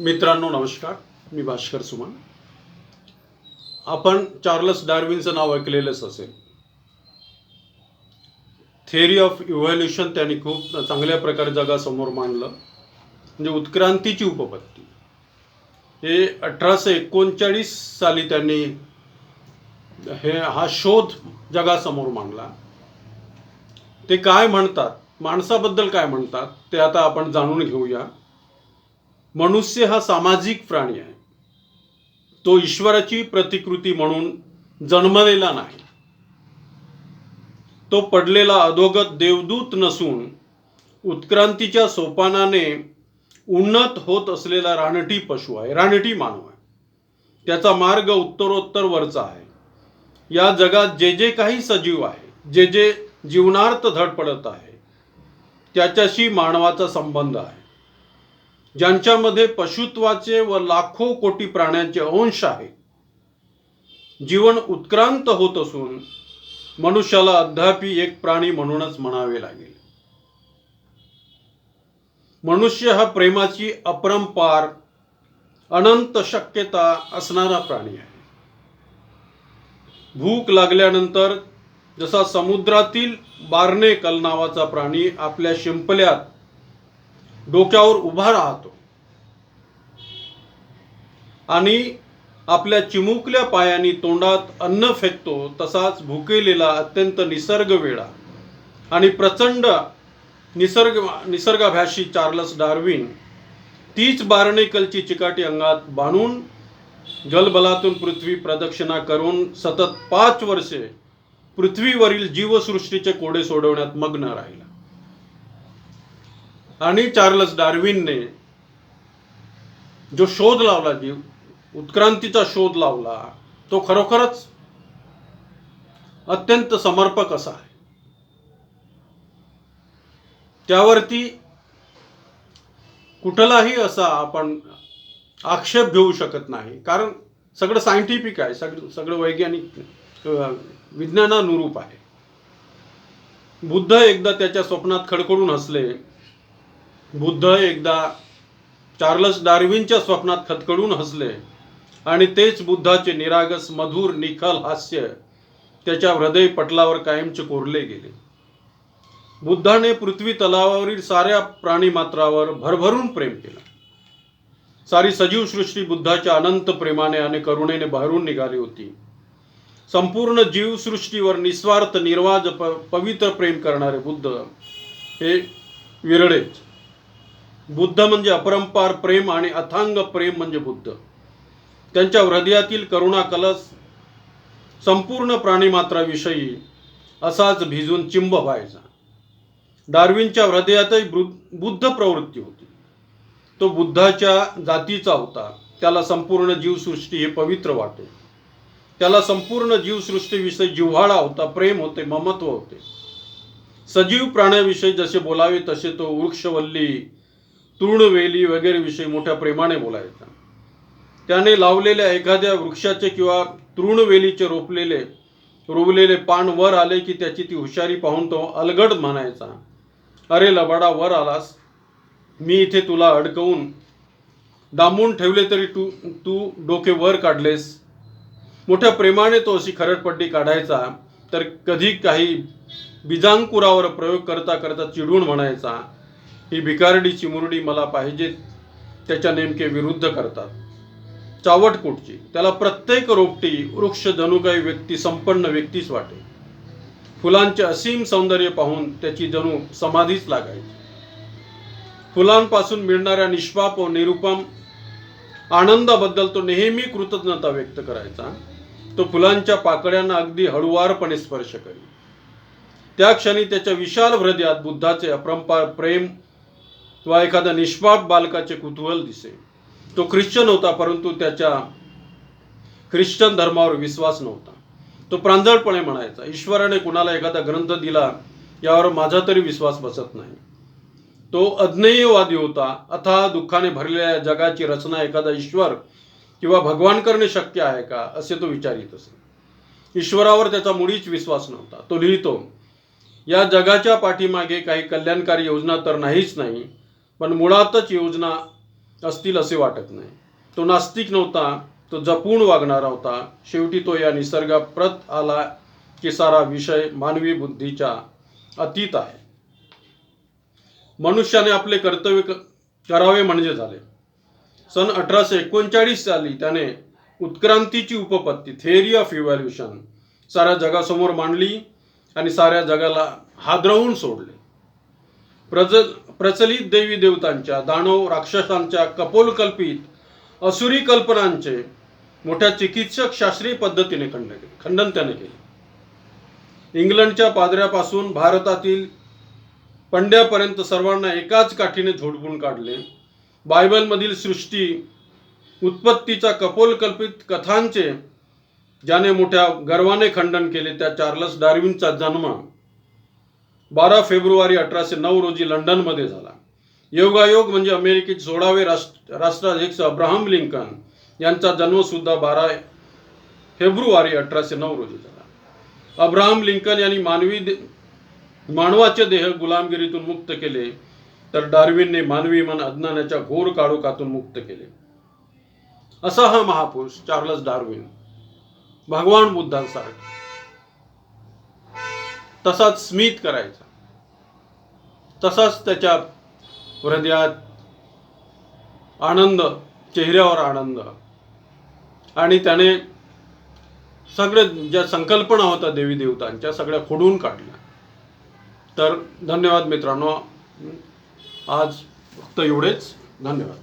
मित्रांनो नमस्कार. मी भास्कर सुमन. आपण चार्लस डार्विनचं नाव ऐकलेलंच असेल. थेअरी ऑफ इव्हॅल्युशन त्यांनी खूप चांगल्या प्रकारे जगासमोर मांडलं. म्हणजे उत्क्रांतीची उपपत्ती. हे अठराशे एकोणचाळीस साली त्यांनी हे हा शोध जगासमोर मांडला. ते काय म्हणतात? माणसाबद्दल काय म्हणतात? ते आता आपण जाणून घेऊया. मनुष्य हा सामाजिक प्राणी आहे. तो ईश्वराची प्रतिकृती म्हणून जन्मलेला नाही. तो पडलेला अधोगत देवदूत नसून उत्क्रांतीच्या सोपानाने उन्नत होत असलेला रानटी पशु आहे रानटी मानव आहे. त्याचा मार्ग उत्तरोत्तर वरचा आहे. या जगात जे जे काही सजीव आहे जे जे जीवनार्थ धडपडत आहे त्याच्याशी मानवाचा संबंध आहे. ज्यांच्यामध्ये पशुत्वाचे व लाखो कोटी प्राण्यांचे अंश आहे. जीवन उत्क्रांत होत असून मनुष्याला अद्यापी एक प्राणी म्हणूनच म्हणावे लागेल. मनुष्य हा प्रेमाची अपरंपार अनंत शक्यता असणारा प्राणी आहे. भूक लागल्यानंतर जसा समुद्रातील बारणे कल नावाचा प्राणी आपल्या शिंपल्यात डोक्यावर उभा राहतो. आणि आपल्या चिमुकल्या पायाने तोंडात अन्न फेकतो तसाच भुकेलेला अत्यंत निसर्ग वेळा आणि प्रचंड निसर्ग निसर्गाभ्याशी चार्लस डार्विन तीच बारणेकलची चिकाटी अंगात बांधून जलबलातून पृथ्वी प्रदक्षिणा करून सतत पाच वर्षे पृथ्वीवरील जीवसृष्टीचे कोडे सोडवण्यात मग्न राहिला. आणि चार्लस डार्विनने जो शोध लावला जीव उत्क्रांतीचा शोध लावला तो खरोखरच अत्यंत समर्पक असा आहे. त्यावरती कुठलाही असा आपण आक्षेप घेऊ शकत नाही. कारण सगळं सायंटिफिक आहे सगळं सगळं वैज्ञानिक विज्ञानानुरूप आहे. बुद्ध एकदा त्याच्या स्वप्नात खडखडून हसले बुद्ध एकदा चार्लस डार्विनच्या स्वप्नात खदखडून हसले. आणि तेच बुद्धाचे निरागस मधुर निखल हास्य त्याच्या हृदय पटलावर कायमचे कोरले गेले. बुद्धाने पृथ्वी तलावावरील साऱ्या प्राणीमात्रावर भरभरून प्रेम केलं. सारी सजीव सृष्टी बुद्धाच्या अनंत प्रेमाने आणि करुणेने बाहेरून निघाली होती. संपूर्ण जीवसृष्टीवर निस्वार्थ निर्वाज प पवित्र प्रेम करणारे बुद्ध हे विरळेच. बुद्ध म्हणजे अपरंपार प्रेम आणि अथांग प्रेम म्हणजे बुद्ध. त्यांच्या हृदयातील करुणा कलस संपूर्ण प्राणीमात्राविषयी असाच भिजून चिंब व्हायचा. डार्विनच्या हृदयातही बुद्ध प्रवृत्ती होती. तो बुद्धाच्या जातीचा होता. त्याला संपूर्ण जीवसृष्टी हे पवित्र वाटे. त्याला संपूर्ण जीवसृष्टीविषयी जिव्हाळा होता प्रेम होते ममत्व होते. सजीव प्राण्याविषयी जसे बोलावे तसे तो वृक्षवल्ली तृणवेली वगैरे विषयी मोठ्या प्रेमाने बोलायचा. त्याने लावलेल्या एखाद्या वृक्षाचे किंवा तृणवेलीचे रोपलेले रोवलेले पान वर आले की त्याची ती हुशारी पाहून तो अलगड म्हणायचा अरे लबाडा वर आलास. मी इथे तुला अडकवून डांबून ठेवले तरी तू तू डोके वर काढलेस. मोठ्या प्रेमाने तो अशी खरडपट्टी काढायचा तर कधी काही बीजांकुरावर प्रयोग करता करता चिडून म्हणायचा ही भिकारडी चिमुरडी मला पाहिजे त्याच्या नेमके विरुद्ध करतात. चावटकुटची त्याला प्रत्येक रोपटी वृक्ष जणू काही व्यक्ती संपन्न व्यक्तीच वाटे. फुलांचे असीम सौंदर्य पाहून त्याची जणू समाधीच लागायची. फुलांपासून मिळणाऱ्या निष्पाप व निरुपम आनंदाबद्दल तो नेहमी कृतज्ञता व्यक्त करायचा. तो फुलांच्या पाकळ्यांना अगदी हळुवारपणे स्पर्श करी त्या क्षणी त्याच्या विशाल हृदयात बुद्धाचे अपरंपार प्रेम किंवा एखाद्या निष्पाप बालकाचे कुतूहल दिसे तो ख्रिश्चन होता परंतु त्याच्या ख्रिश्चन धर्मावर विश्वास नव्हता. तो प्रांजळपणे म्हणायचा ईश्वराने कुणाला एखादा ग्रंथ दिला यावर माझा तरी विश्वास बसत नाही. तो अज्ञेयवादी होता अथा दुःखाने भरलेल्या जगाची रचना एखादा ईश्वर किंवा भगवान करणे शक्य आहे का असे तो विचारित असे. ईश्वरावर त्याचा मुळीच विश्वास नव्हता. तो लिहितो या जगाच्या पाठीमागे काही कल्याणकारी योजना तर नाहीच नाही पण मुळातच योजना असतील असे वाटत नाही. तो नास्तिक नव्हता तो जपून वागणारा होता. शेवटी तो या निसर्गाप्रत आला की सारा विषय मानवी बुद्धीच्या अतीत आहे. मनुष्याने आपले कर्तव्य करावे म्हणजे झाले. सन अठराशे एकोणचाळीस साली त्याने उत्क्रांतीची उपपत्ती थेअरी ऑफ इव्हॅल्युशन साऱ्या जगासमोर मांडली आणि साऱ्या जगाला हादरवून सोडले. प्रज प्रचलित देवी देवतांच्या दानव राक्षसांच्या कपोलकल्पित असुरी कल्पनांचे मोठ्या चिकित्सक शास्त्रीय पद्धतीने खंडन खंडन त्याने केले. इंग्लंडच्या पादऱ्यापासून भारतातील पंड्यापर्यंत सर्वांना एकाच काठीने झोडपून काढले. बायबलमधील सृष्टी उत्पत्तीचा कपोलकल्पित कथांचे ज्याने मोठ्या गर्वाने खंडन केले त्या चार्लस डार्विनचा जन्म बारा फेब्रुवारी अठराशे नऊ रोजी लंडनमध्ये झाला. योगायोग म्हणजे अमेरिकेचे सोळावे राष्ट्र राष्ट्राध्यक्ष अब्राहम लिंकन यांचा जन्मसुद्धा बारा फेब्रुवारी अठराशे नऊ रोजी झाला. अब्राहम लिंकन यांनी मानवी दे मानवाचे देह गुलामगिरीतून मुक्त केले तर डार्विनने मानवी मन अज्ञानाच्या घोर काळोखातून मुक्त केले. असा हा महापुरुष चार्लस डार्विन भगवान बुद्धांसारखा. तसाच स्मित करायचा. तसाच त्याच्या हृदयात आनंद चेहऱ्यावर आनंद. आणि त्याने सगळे ज्या संकल्पना होत्या देवी देवतांच्या सगळ्या खोडून काढल्या. तर धन्यवाद मित्रांनो. आज फक्त एवढेच. धन्यवाद.